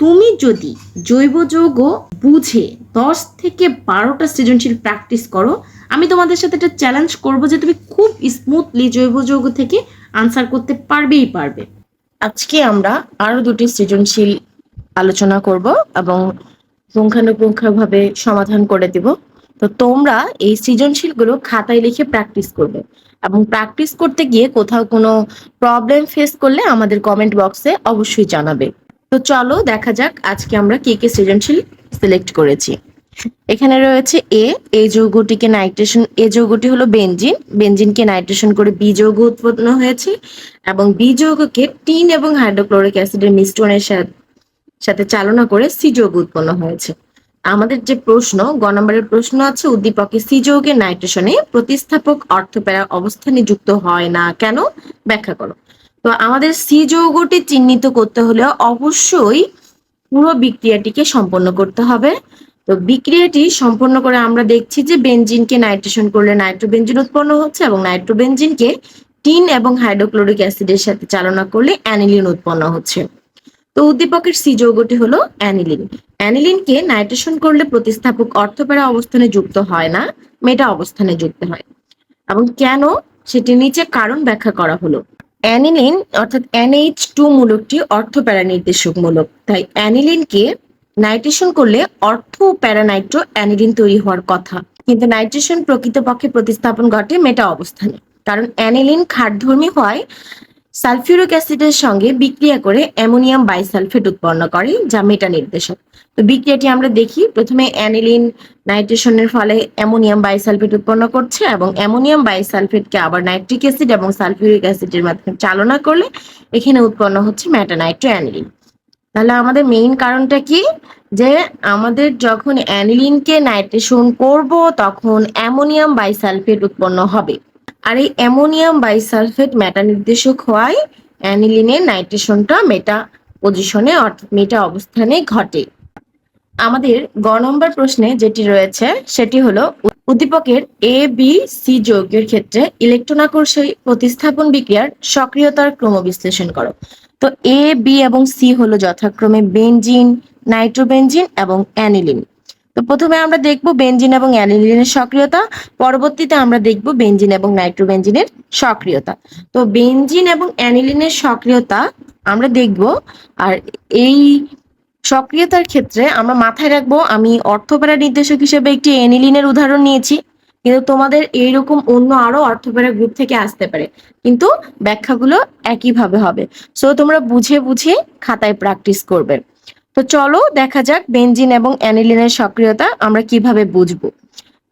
তুমি যদি জৈব যৌগ বুঝে দশ থেকে বারোটা সৃজনশীল প্র্যাকটিস করো, আমি তোমাদের সাথে একটা চ্যালেঞ্জ করব যে তুমি খুব স্মুথলি জৈব যৌগ থেকে আনসার করতে পারবেই পারবে। আজকে আমরা আরও দুটি সৃজনশীল আলোচনা করব এবং পুঙ্খানুপুঙ্খভাবে সমাধান করে দিব। তো তোমরা এই সৃজনশীলগুলো খাতায় লিখে প্র্যাকটিস করবে এবং প্র্যাকটিস করতে গিয়ে কোথাও কোনো প্রবলেম ফেস করলে আমাদের কমেন্ট বক্সে অবশ্যই জানাবে। তো চলো দেখা যাক আজকে আমরা কে কে সৃজনশীল সিলেক্ট করেছি। এখানে রয়েছে এ এ যৌগটিকে নাইট্রেশন এ যৌগটি হলো বেনজিন বেনজিনকে নাইট্রেশন করে বি যৌগ উৎপন্ন হয়েছে এবং বি যৌগকে টিন এবং হাইড্রোক্লোরিক অ্যাসিডের মিশ্রণের সাথে চালনা করে সি যৌগ উৎপন্ন হয়েছে। আমাদের যে প্রশ্ন, গ নম্বরের প্রশ্ন আছে, উদ্দীপকে সি যৌগের নাইট্রেশনে প্রতিস্থাপক অর্থপ্যারা অবস্থানে যুক্ত হয় না কেন? ব্যাখ্যা করো। তো আমাদের সি যৌগটি চিহ্নিত করতে হলে অবশ্যই পুরো বিক্রিয়াটিকে সম্পন্ন করতে হবে। তো বিক্রিয়াটি সম্পন্ন করে আমরা দেখছি যে বেঞ্জিনকে নাইট্রেশন করলে নাইট্রোবেনজিন উৎপন্ন হচ্ছে এবং নাইট্রোবেনজিনকে টিন এবং হাইড্রোক্লোরিক অ্যাসিডের সাথে চালনা করলে অ্যানিলিন উৎপন্ন হচ্ছে। তো উদ্দীপকের সি যৌগটি হলো অ্যানিলিন। অ্যানিলিনকে নাইট্রেশন করলে প্রতিস্থাপক অর্থপেরা অবস্থানে যুক্ত হয় না, মেটা অবস্থানে যুক্ত হয়। এবং কেন সেটি নিচে কারণ ব্যাখ্যা করা হলো? অ্যানিলিন, অর্থাৎ এনএইচ টু মূলকটি অর্থ প্যারা নির্দেশক মূলক তাই অ্যানিলিনকে নাইট্রেশন করলে অর্থ প্যারানাইট্রো অ্যানিলিন তৈরি হওয়ার কথা। কিন্তু নাইট্রেশন প্রকৃতপক্ষে প্রতিস্থাপন ঘটে মেটা অবস্থানে। কারণ অ্যানিলিন ক্ষারধর্মী হয় সালফিউরিক অ্যাসিডের সঙ্গে বিক্রিয়া করে অ্যামোনিয়াম বাইসালফেট উৎপন্ন করে, যা মেটা নির্দেশক। তো বিক্রিয়াটি আমরা দেখি। প্রথমে অ্যানিলিন নাইট্রেশনের ফলে অ্যামোনিয়াম বাইসালফেট উৎপন্ন করছে এবং অ্যামোনিয়াম বাইসালফেটকে আবার নাইট্রিক অ্যাসিড এবং সালফিউরিক অ্যাসিডের মাধ্যমে চালনা করলে এখানে উৎপন্ন হচ্ছে ম্যাটানাইট্রো অ্যানিলিন তাহলে আমাদের মেইন কারণটা কি? যে আমাদের যখন অ্যানিলিনকে নাইট্রেশন করব তখন অ্যামোনিয়াম বাইসালফেট উৎপন্ন হবে। আর এই অ্যামোনিয়াম বাইসালফেট মেটা নির্দেশক হওয়ায় অ্যানিলিনের নাইট্রেশনটা মেটা পজিশনে অর্থাৎ মেটা অবস্থানে ঘটে। আমাদের গ নম্বর প্রশ্নে যেটি রয়েছে, সেটি হলো উদ্দীপকের এ বি সি যৌগের ক্ষেত্রে ইলেকট্রন আকর্ষী প্রতিস্থাপন বিক্রিয়ার সক্রিয়তার ক্রম বিশ্লেষণ করো। তো এ বি এবং সি হলো যথাক্রমে বেঞ্জিন নাইট্রোবেঞ্জিন এবং অ্যানিলিন। তো প্রথমে আমরা দেখব বেঞ্জিন এবং অ্যানিলিনের সক্রিয়তা, পরবর্তীতে আমরা দেখব বেঞ্জিন এবং নাইট্রোবেনজিনের সক্রিয়তা। তো বেঞ্জিন এবং অ্যানিলিনের সক্রিয়তা আমরা দেখব, আর এই সক্রিয়তার ক্ষেত্রে আমরা মাথায় রাখব, আমি অর্থপেরা নির্দেশক হিসেবে একটি এনিলিনের উদাহরণ নিয়েছি। কিন্তু তোমাদের এইরকম অন্য আরও অর্থপেরা গ্রুপ থেকে আসতে পারে। কিন্তু ব্যাখ্যাগুলো একইভাবে হবে। সো তোমরা বুঝে বুঝে খাতায় প্র্যাকটিস করবে। তো চলো দেখা যাক বেনজিন এবং অ্যানিলিনের সক্রিয়তা আমরা কীভাবে বুঝব।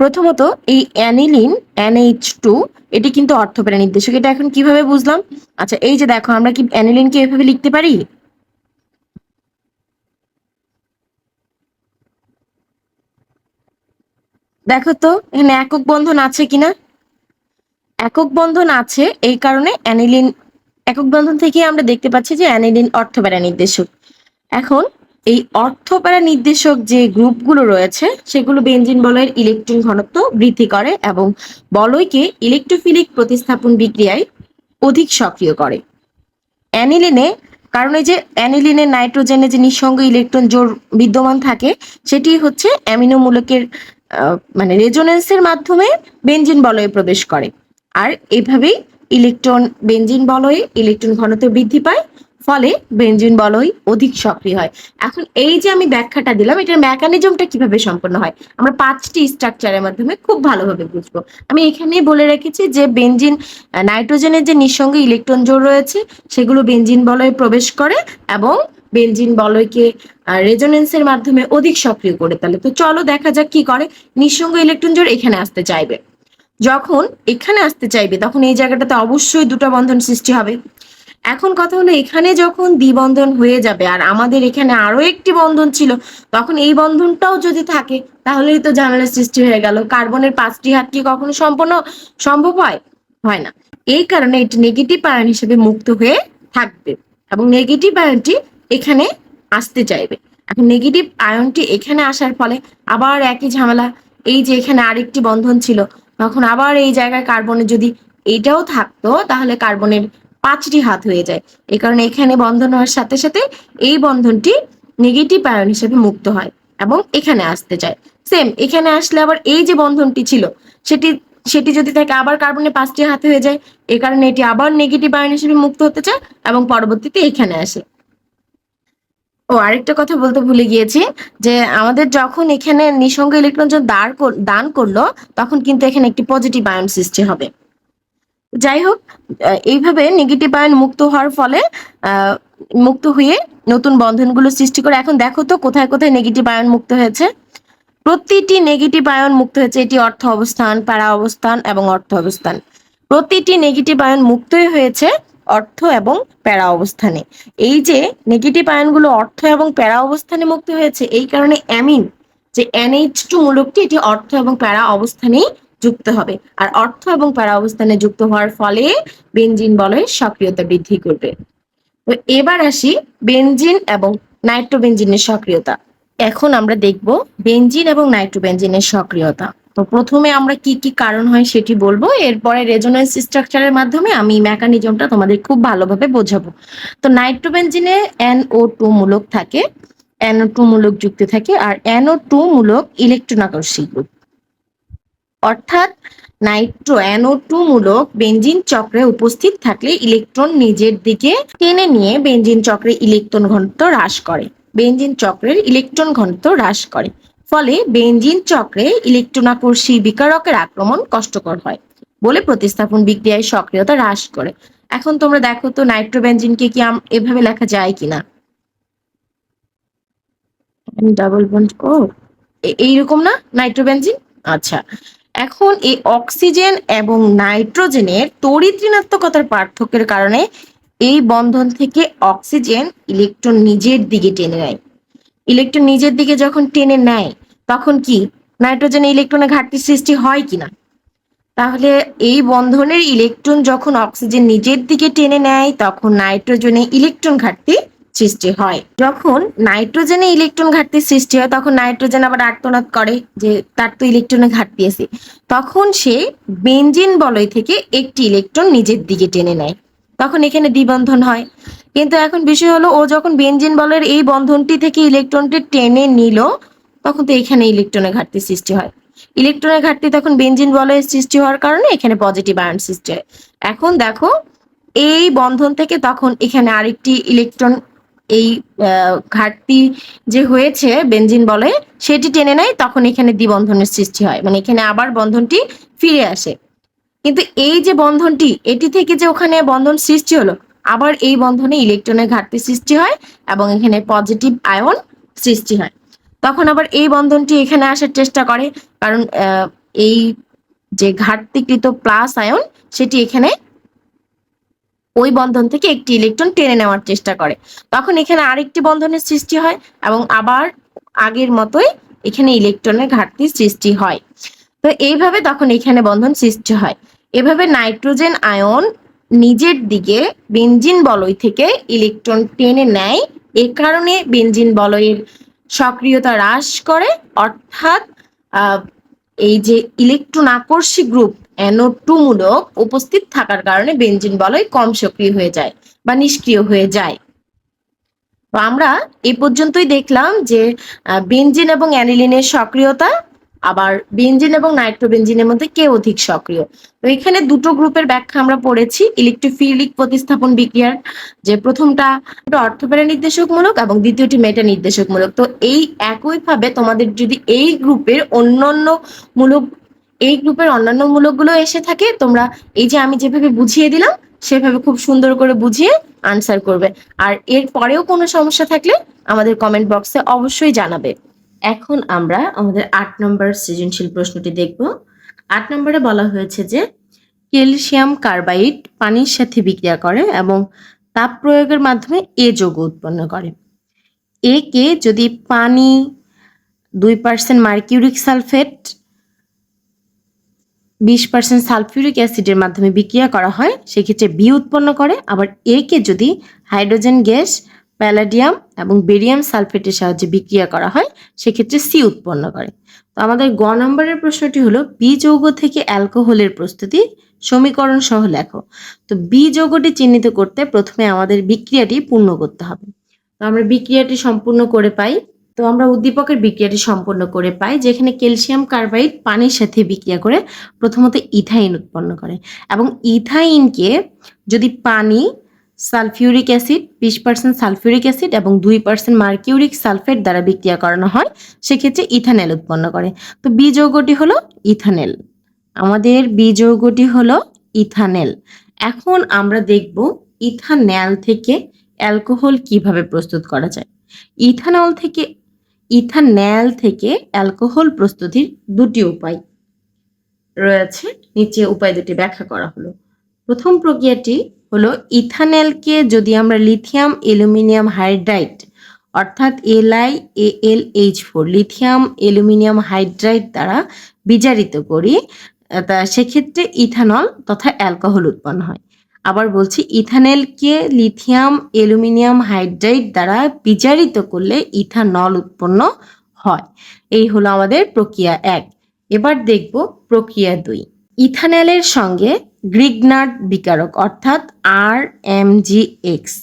প্রথমত, এই অ্যানিলিন এনএইচ টু এটি কিন্তু অর্থপেরা নির্দেশক। এটা এখন কীভাবে বুঝলাম? আচ্ছা এই যে দেখো, আমরা কি অ্যানিলিনকে এভাবে লিখতে পারি? দেখো তো, এখানে একক বন্ধন আছে কিনা? একক বন্ধন আছে এই কারণে অ্যানিলিন, একক বন্ধন থেকে আমরা দেখতে পাচ্ছি যে অ্যানিলিন অর্থপ্যারা নির্দেশক। এখন এই অর্থপ্যারা নির্দেশক যে গ্রুপগুলো রয়েছে, সেগুলো বেঞ্জিন বলয়ের ইলেকট্রন ঘনত্ব বৃদ্ধি করে এবং বলয়কে ইলেকট্রোফিলিক প্রতিস্থাপন বিক্রিয়ায় অধিক সক্রিয় করে। অ্যানিলিনে, কারণ যে অ্যানিলিনের নাইট্রোজেনে যে নিঃসঙ্গ ইলেকট্রন জোর বিদ্যমান থাকে, সেটি হচ্ছে অ্যামিনো মূলকের মানে রেজোনেন্সের মাধ্যমে বেঞ্জিন বলয়ে প্রবেশ করে। আর এভাবেই ইলেকট্রন বেঞ্জিন বলয়ে ইলেকট্রন ঘনত্ব বৃদ্ধি পায়, ফলে বেঞ্জিন বলয় অধিক সক্রিয় হয়। এখন এই যে আমি ব্যাখ্যাটা দিলাম, এটার মেকানিজমটা কীভাবে সম্পন্ন হয়, আমরা পাঁচটি স্ট্রাকচারের মাধ্যমে খুব ভালোভাবে বুঝব। আমি এখানেই বলে রেখেছি যে বেঞ্জিন নাইট্রোজেনের যে নিঃসঙ্গে ইলেকট্রন জোড় রয়েছে, সেগুলো বেঞ্জিন বলয়ে প্রবেশ করে এবং বেনজিন বলয়কে রেজোনেন্সের মাধ্যমে অধিক সক্রিয় করে তাহলে তো চলো দেখা যাক কি করে। নিঃসঙ্গ ইলেকট্রন জোড় এখানে আসতে চাইবে। যখন এখানে আসতে চাইবে, তখন এই জায়গাটাতে অবশ্যই দুটো বন্ধন সৃষ্টি হবে। এখন কথা হলো, এখানে যখন দ্বিবন্ধন হয়ে যাবে, আর আমাদের এখানে আরও একটি বন্ধন ছিল, তখন এই বন্ধনটাও যদি থাকে, তাহলেই তো ঝামেলার সৃষ্টি হয়ে গেল। কার্বনের পাঁচটি হাত কি কখনো সম্পূর্ণ সম্ভব হয়? হয় না। এই কারণে এটি নেগেটিভ আয়ন হিসেবে মুক্ত হয়ে থাকবে। এবং নেগেটিভ আয়নটি এখানে আসতে চাইবে। এখন নেগেটিভ আয়নটি এখানে আসার ফলে আবার একই ঝামেলা। এই যে এখানে আরেকটি বন্ধন ছিল, তখন আবার এই জায়গায় কার্বনের যদি এটাও থাকতো, তাহলে কার্বনের পাঁচটি হাত হয়ে যায়। এই কারণে এখানে বন্ধন হওয়ার সাথে সাথে এই বন্ধনটি নেগেটিভ আয়ন হিসেবে মুক্ত হয় এবং এখানে আসতে চায়। সেম এখানে আসলে আবার এই যে বন্ধনটি ছিল, সেটি সেটি যদি থাকে আবার কার্বনের পাঁচটি হাতে হয়ে যায়, এ কারণে এটি আবার নেগেটিভ আয়ন হিসেবে মুক্ত হতে চায় এবং পরবর্তীতে এখানে আসে। ও, আরেকটা কথা বলতে ভুলে গিয়েছি যে আমাদের যখন এখানে নিঃসঙ্গ ইলেকট্রন যখন দান করল, তখন কিন্তু এখানে একটি পজিটিভ আয়ন সৃষ্টি হবে। যাই হোক এইভাবে নেগেটিভ আয়ন মুক্ত হওয়ার ফলে মুক্ত হয়ে নতুন বন্ধনগুলো সৃষ্টি করে, এখন দেখো তো কোথায় কোথায় নেগেটিভ আয়ন মুক্ত হয়েছে। প্রতিটি নেগেটিভ আয়ন মুক্ত হয়েছে, এটি অর্থ অবস্থান প্যারা অবস্থান এবং অর্থ অবস্থান। প্রতিটি নেগেটিভ আয়ন মুক্তই হয়েছে অর্থ এবং প্যারা অবস্থানে। এই যে নেগেটিভ আয়নগুলো অর্থ এবং প্যারা অবস্থানে মুক্ত হয়েছে, এই কারণে অ্যামিন, যে এনএইচ টু মূলকটি, এটি অর্থ এবং প্যারা অবস্থানেই যুক্ত হবে। আর অর্থ এবং প্যারা অবস্থানে যুক্ত হওয়ার ফলে বেনজিন বলয়ের সক্রিয়তা বৃদ্ধি করবে। তো এবার আসি বেনজিন এবং নাইট্রোবেনজিনের সক্রিয়তা। এখন আমরা দেখব বেনজিন এবং নাইট্রোবেনজিনের সক্রিয়তা। তো প্রথমে আমরা কি কি কারণ হয় সেটি বলব। এরপরে রেজোনেন্স স্ট্রাকচারের মাধ্যমে আমি মেকানিজমটা তোমাদের খুব ভালোভাবে বোঝাবো। তো নাইট্রোবেনজিনে ও টু মূলক থাকে ও টু মূলক যুক্ত থাকে আর এন ও টু মূলক ইলেকট্রন আকর্ষী গ্রুপ অর্থাৎ নাইট্রো ও টু মূলক বেঞ্জিন চক্রে উপস্থিত থাকলে ইলেকট্রন নিজের দিকে টেনে নিয়ে বেঞ্জিন চক্রে ইলেকট্রন ঘনত্ব হ্রাস করে। বেঞ্জিন চক্রের ইলেকট্রন ঘনত্ব হ্রাস করে। ফলে বেঞ্জিন চক্রে ইলেকট্রনাকর্ষী বিকারকের আক্রমণ কষ্টকর হয় বলে প্রতিস্থাপন বিক্রিয়ায় সক্রিয়তা হ্রাস করে। এখন তোমরা দেখো তো নাইট্রোবেনজিনকে কি এভাবে লেখা যায় কিনা? ডাবল বন্ড ও এইরকম না? নাইট্রোবেনজিন? আচ্ছা। এখন এই অক্সিজেন এবং নাইট্রোজেনের তড়িৎ ঋণাত্মকতার পার্থক্যের কারণে এই বন্ধন থেকে অক্সিজেন ইলেকট্রন নিজের দিকে টেনে নেয়। ইলেকট্রন নিজের দিকে যখন টেনে নেয়, তখন কি নাইট্রোজেনে ইলেকট্রনের ঘাটতি সৃষ্টি হয় কিনা? তাহলে এই বন্ধনের ইলেকট্রন যখন অক্সিজেন নিজের দিকে টেনে নেয়, তখন নাইট্রোজেনে ইলেকট্রন ঘাটতি সৃষ্টি হয়। যখন নাইট্রোজেনে ইলেকট্রন ঘাটতি সৃষ্টি হয়, তখন নাইট্রোজেন আবার আর্তনাদ করে, যে তার তো ইলেকট্রনের ঘাটতি আছে। তখন সে বেঞ্জিন বলয় থেকে একটি ইলেকট্রন নিজের দিকে টেনে নেয়। তখন এখানে দ্বিবন্ধন হয়। কিন্তু এখন বিষয় হলো, ও যখন বেঞ্জিন বলের এই বন্ধনটি থেকে ইলেকট্রনটি টেনে নিল, তখন তো এখানে ইলেকট্রনের ঘাটতি সৃষ্টি হয়। ইলেকট্রনের ঘাটতি তখন বেঞ্জিন বলয়ের সৃষ্টি হওয়ার কারণে এখানে পজিটিভ আয়ন সৃষ্টি হয়। এখন দেখো, এই বন্ধন থেকে তখন এখানে আরেকটি ইলেকট্রন এই ঘাটতি যে হয়েছে বেঞ্জিন বলে, সেটি টেনে নেয়, তখন এখানে দ্বিবন্ধনের সৃষ্টি হয়। মানে এখানে আবার বন্ধনটি ফিরে আসে। কিন্তু এই যে বন্ধনটি, এটি থেকে যে ওখানে বন্ধন সৃষ্টি হলো আবার এই বন্ধনে ইলেকট্রনের ঘাটতি সৃষ্টি হয় এবং এখানে পজিটিভ আয়ন সৃষ্টি হয়। তখন আবার এই বন্ধনটি এখানে আসার চেষ্টা করে, কারণ এই যে ঘাটতিকৃত প্লাস আয়ন, সেটি এখানে ওই বন্ধন থেকে একটি ইলেকট্রন টেনে নেওয়ার চেষ্টা করে। তখন এখানে আরেকটি বন্ধনের সৃষ্টি হয় এবং আবার আগের মতোই এখানে ইলেকট্রনের ঘাটতি সৃষ্টি হয়। তো এইভাবে তখন এখানে বন্ধন সৃষ্টি হয়। এভাবে নাইট্রোজেন আয়ন নিজের দিকে বেঞ্জিন বলয় থেকে ইলেকট্রন টেনে নেয়। এ কারণে বেনজিন বলয়ের সক্রিয়তা হ্রাস করে। অর্থাৎ এই যে ইলেকট্রন আকর্ষী গ্রুপ এনও টু মূলক উপস্থিত থাকার কারণে বেঞ্জিন বলয় কম সক্রিয় হয়ে যায় বা নিষ্ক্রিয় হয়ে যায়। তো আমরা এ পর্যন্তই দেখলাম যে আহ, বেনজিন এবং অ্যানিলিনের সক্রিয়তা আবার বেনজিন এবং নাইট্রোবেনজিনের মধ্যে কে অধিক সক্রিয়? তো এখানে দুটো গ্রুপের ব্যাখ্যা আমরা পড়েছি ইলেকট্রোফিলিক প্রতিস্থাপন বিক্রিয়ার, যে প্রথমটা অর্থপেরা নির্দেশকমূলক এবং দ্বিতীয়টি মেটা নির্দেশকমূলক। তো এই একইভাবে তোমাদের যদি এই গ্রুপের অন্যান্য মূলক, এই গ্রুপের অন্যান্য মূলকগুলো এসে থাকে, তোমরা এই যে আমি যেভাবে বুঝিয়ে দিলাম, সেভাবে খুব সুন্দর করে বুঝিয়ে আনসার করবে। আর এর পরেও কোনো সমস্যা থাকলে আমাদের কমেন্ট বক্সে অবশ্যই জানাবে। এখন আমরা আমাদের আট নম্বর সৃজনশীল প্রশ্নটি দেখব। আট নম্বরে বলা হয়েছে যে, ক্যালসিয়াম কার্বাইড পানির সাথে বিক্রিয়া করে এবং তাপ প্রয়োগের মাধ্যমে এ যৌগ উৎপন্ন করে। এ কে যদি পানি দুই পার্সেন্ট মার্কিউরিক সালফেট, বিশ পার্সেন্ট সালফিউরিক অ্যাসিডের মাধ্যমে বিক্রিয়া করা হয়, সেক্ষেত্রে বি উৎপন্ন করে। আবার এ কে যদি হাইড্রোজেন গ্যাস প্যালাডিয়াম এবং বেরিয়াম সালফেটের সাহায্যে বিক্রিয়া করা হয়, সেক্ষেত্রে সি উৎপন্ন করে। তো আমাদের গ নম্বরের প্রশ্নটি হলো, বি যৌগ থেকে অ্যালকোহলের প্রস্তুতি, সমীকরণ সহ লেখো। তো বি যৌগটি চিহ্নিত করতে প্রথমে আমাদের বিক্রিয়াটি পূর্ণ করতে হবে। তো আমরা বিক্রিয়াটি সম্পূর্ণ করে পাই। তো আমরা উদ্দীপকের বিক্রিয়াটি সম্পন্ন করে পাই, যেখানে ক্যালসিয়াম কার্বাইড পানির সাথে বিক্রিয়া করে প্রথমত ইথাইন উৎপন্ন করে। এবং ইথাইনকে যদি পানি সালফিউরিক অ্যাসিড, বিশ পার্সেন্ট সালফিউরিক অ্যাসিড এবং দুই পার্সেন্ট মার্কিউরিক সালফেট দ্বারা বিক্রিয়া করানো হয়, সেক্ষেত্রে ইথানেল উৎপন্ন করে। তো যৌগটি হলো ইথানেল। আমাদের যৌগটি হলো ইথানেল। এখন আমরা দেখব ইথানেল থেকে অ্যালকোহল কীভাবে প্রস্তুত করা যায়। ইথানল থেকে, ইথানেল থেকে অ্যালকোহল প্রস্তুতির দুটি উপায় রয়েছে। নিচে উপায় দুটি ব্যাখ্যা করা হলো। প্রথম প্রক্রিয়াটি হলো ইথানেলকে যদি আমরা লিথিয়াম অ্যালুমিনিয়াম হাইড্রাইড, অর্থাৎ L I L H four lithium aluminium hydride দ্বারা বিজারিত করি, তা সেক্ষেত্রে ইথানল তথা অ্যালকোহল উৎপন্ন হয়। আবার বলছি, ইথানেলকে লিথিয়াম অ্যালুমিনিয়াম হাইড্রাইড দ্বারা বিজারিত করলে ইথানল উৎপন্ন হয়। এই হলো আমাদের প্রক্রিয়া এক। এবার দেখব প্রক্রিয়া দুই। ইথানেলের সঙ্গে গ্রিগনার্ড বিকারক, অর্থাৎ R M G X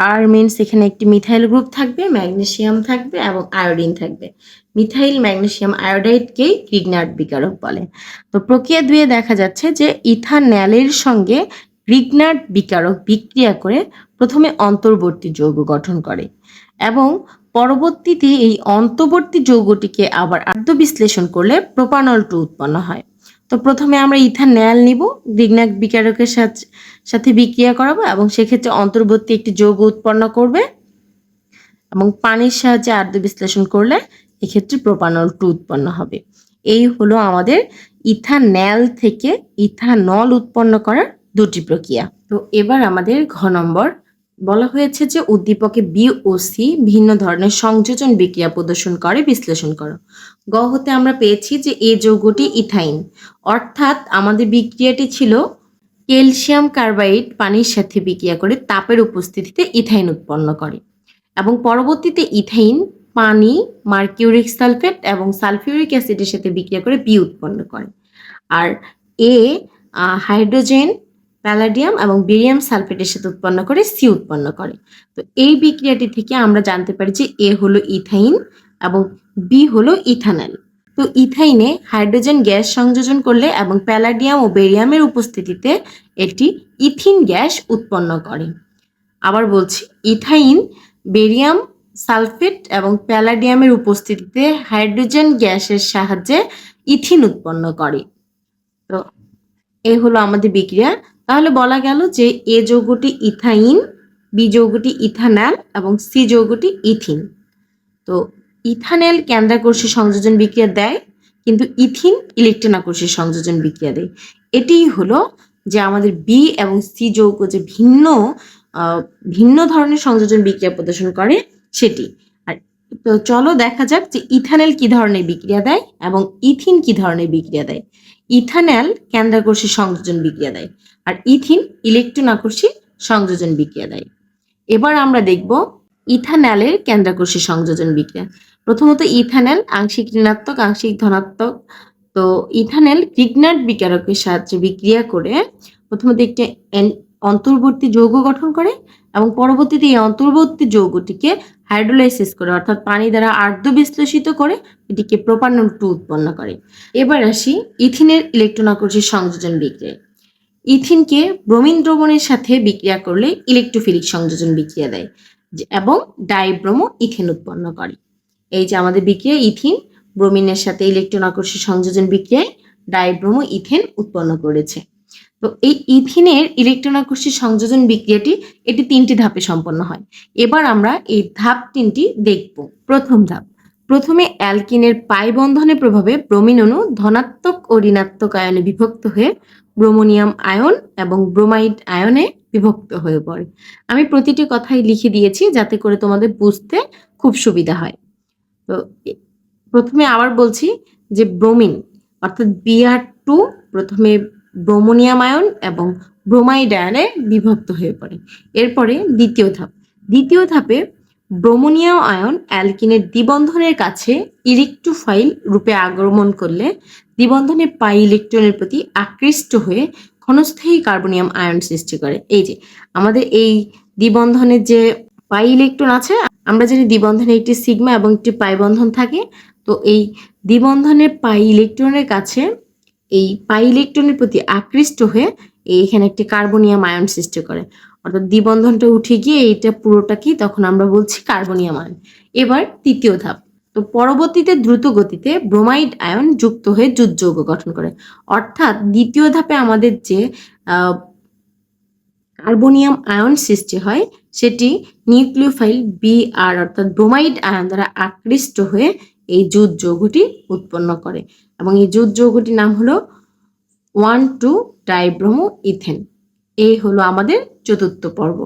R means এখানে একটি মিথাইল গ্রুপ থাকবে ম্যাগনেশিয়াম থাকবে এবং আয়োডিন থাকবে। মিথাইল ম্যাগনেশিয়াম আয়োডাইডকেই গ্রিগনার্ড বিকারক বলে। তো প্রক্রিয়া দুয়ে দেখা যাচ্ছে যে ইথানলের সঙ্গে গ্রিগনার্ড বিকারক বিক্রিয়া করে প্রথমে অন্তর্বর্তী যৌগ গঠন করে এবং পরবর্তীতে এই অন্তর্বর্তী যৌগটিকে আবার আর্দ্র বিশ্লেষণ করলে প্রোপানল টু উৎপন্ন হয়। তো প্রথমে আমরা ইথানল নিব গ্রিগনার্ড বিকারকের সাথে সাথে বিক্রিয়া করাবো এবং সেক্ষেত্রে অন্তর্বর্তী একটি যৌগ উৎপন্ন করবে এবং পানির সাহায্যে আর্দ্র বিশ্লেষণ করলে এক্ষেত্রে প্রোপানল টু উৎপন্ন হবে। এই হলো আমাদের ইথানল থেকে ইথানল উৎপন্ন করার দুটি প্রক্রিয়া। তো এবার আমাদের ঘ নম্বর, বলা হয়েছে যে উদ্দীপকে বি ও সি ভিন্ন ধরনের সংযোজন বিক্রিয়া প্রদর্শন করে, বিশ্লেষণ করো। গ হতে আমরা পেয়েছি যে এ যৌগটি ইথাইন। অর্থাৎ আমাদের বিক্রিয়াটি ছিল ক্যালসিয়াম কার্বাইড পানির সাথে বিক্রিয়া করে তাপের উপস্থিতিতে ইথাইন উৎপন্ন করে। এবং পরবর্তীতে ইথাইন পানি, মার্কিউরিক সালফেট এবং সালফিউরিক অ্যাসিডের সাথে বিক্রিয়া করে বি উৎপন্ন করে। আর এ হাইড্রোজেন, প্যালাডিয়াম এবং বেরিয়াম সালফেটের সাথে উৎপন্ন করে সি উৎপন্ন করে। তো এই বিক্রিয়াটি থেকে আমরা জানতে পারি যে এ হলো ইথাইন এবং বি হলো ইথানল তো ইথাইনে হাইড্রোজেন গ্যাস সংযোজন করলে এবং প্যালাডিয়াম ও বেরিয়ামের উপস্থিতিতে এটি ইথিন গ্যাস উৎপন্ন করে। আবার বলছি ইথাইন বেরিয়াম সালফেট এবং প্যালাডিয়ামের উপস্থিতিতে হাইড্রোজেন গ্যাসের সাহায্যে ইথিন উৎপন্ন করে। তো এ হলো আমাদের বিক্রিয়া। তাহলে বলা গেল যে এ যৌগটি ইথাইন বি যৌগটি ইথানল এবং সি যৌগটি ইথিন তো ইথানেল কেন্দ্রাকর্ষী সংযোজন বিক্রিয়া দেয়, কিন্তু ইথিন ইলেকট্রনাকর্ষী সংযোজন বিক্রিয়া দেয়। এটিই হলো যে আমাদের বি এবং সি যৌগ যে ভিন্ন ভিন্ন ধরনের সংযোজন বিক্রিয়া প্রদর্শন করে সেটি। আর তো চলো দেখা যাক যে ইথানেল কি ধরনের বিক্রিয়া দেয় এবং ইথিন কি ধরনের বিক্রিয়া দেয়। ইথানেল কেন্দ্রাকর্ষী সংযোজন বিক্রিয়া দেয় আর ইথিন ইলেকট্রন আকর্ষী সংযোজন বিক্রিয়া দেয়। এবার আমরা দেখব ইথানলের কেন্দ্রাকর্ষী সংযোজন বিক্রিয়া। প্রথমত ইথানল, আংশিক ঋণাত্মক, আংশিক ধনাত্মক। তো ইথানল গ্রিগনার্ড বিকারকের সাহায্যে বিক্রিয়া করে প্রথমত একটি অন্তর্বর্তী যৌগ গঠন করে এবং পরবর্তীতে এই অন্তর্বর্তী যৌগটিকে হাইড্রোলাইসিস করে, অর্থাৎ পানি দ্বারা আর্দ্র বিশ্লেষিত করে এটিকে প্রোপানল টু উৎপন্ন করে। এবার আসি ইথিনের ইলেকট্রন আকর্ষী সংযোজন বিক্রিয়া ইথিনকে ব্রোমিন দ্রবণের সাথে বিক্রিয়া করলে ইলেকট্রোফিলিক সংযোজন বিক্রিয়া দেয়, এবং ডাইব্রোমো ইথেন উৎপন্ন করে। এই যে আমাদের বিক্রিয়া, ইথিন, ব্রোমিনের সাথে ইলেকট্রন আকর্ষী সংযোজন বিক্রিয়ায় ডাইব্রোমো ইথেন উৎপন্ন করেছে। তো এই ইথিনের ইলেকট্রন আকর্ষী সংযোজন বিক্রিয়াটি এটি তিনটি ধাপে সম্পন্ন হয়। এবার আমরা এই ধাপ তিনটি দেখব। প্রথম ধাপ। প্রথমে অ্যালকিনের পাই বন্ধনের প্রভাবে ব্রোমিন অণু ধনাত্মক ও ঋণাত্মক আয়নে বিভক্ত হয়ে ব্রোমোনিয়াম আয়ন এবং ব্রোমাইড আয়নে বিভক্ত হয়ে পড়ে। আমি প্রতিটি কথাই লিখে দিয়েছি যাতে করে তোমাদের বুঝতে খুব সুবিধা হয়। তো প্রথমে আবার বলছি যে ব্রোমিন, অর্থাৎ বিআর টু প্রথমে ব্রোমোনিয়াম আয়ন এবং ব্রোমাইড আয়নে বিভক্ত হয়ে পড়ে। এরপরে দ্বিতীয় ধাপ। দ্বিতীয় ধাপে ব্রোমোনিয়াম আয়ন অ্যালকিনের দ্বিবন্ধনের কাছে ইলেকট্রোফাইল রূপে আগমন করলে দ্বিবন্ধনে পাই ইলেকট্রনের প্রতি আকৃষ্ট হয়ে ক্ষণস্থায়ী কার্বনিয়াম আয়ন সৃষ্টি করে। এই যে, আমাদের এই দ্বিবন্ধনের যে পাই ইলেকট্রন আছে আমরা জানি দ্বিবন্ধনে একটি সিগমা এবং একটি পাই বন্ধন থাকে, তো এই দ্বিবন্ধনের পাই ইলেকট্রনের কাছে, এই পাই ইলেকট্রনের প্রতি আকৃষ্ট হয়ে এখানে একটি কার্বনিয়াম আয়ন সৃষ্টি করে। অর্থাৎ দ্বিবন্ধনটা উঠে গিয়ে এইটা পুরোটা কি? তখন আমরা বলছি কার্বনিয়াম আয়ন। এবার তৃতীয় ধাপ। তো পরবর্তীতে দ্রুত গতিতে ব্রোমাইড আয়ন যুক্ত হয়ে জুট যৌগ গঠন করে। অর্থাৎ দ্বিতীয় ধাপে আমাদের যে কার্বনিয়াম আয়ন সৃষ্টি হয়, সেটি নিউক্লিওফাইল বি আর অর্থাৎ ব্রোমাইড আয়ন দ্বারা আকৃষ্ট হয়ে এই জুত যৌগটি উৎপন্ন করে। এবং এই জুত যৌগটির নাম হলো ওয়ান টু ডাইব্রোমো ইথেন এই হলো আমাদের চতুর্থ পর্ব।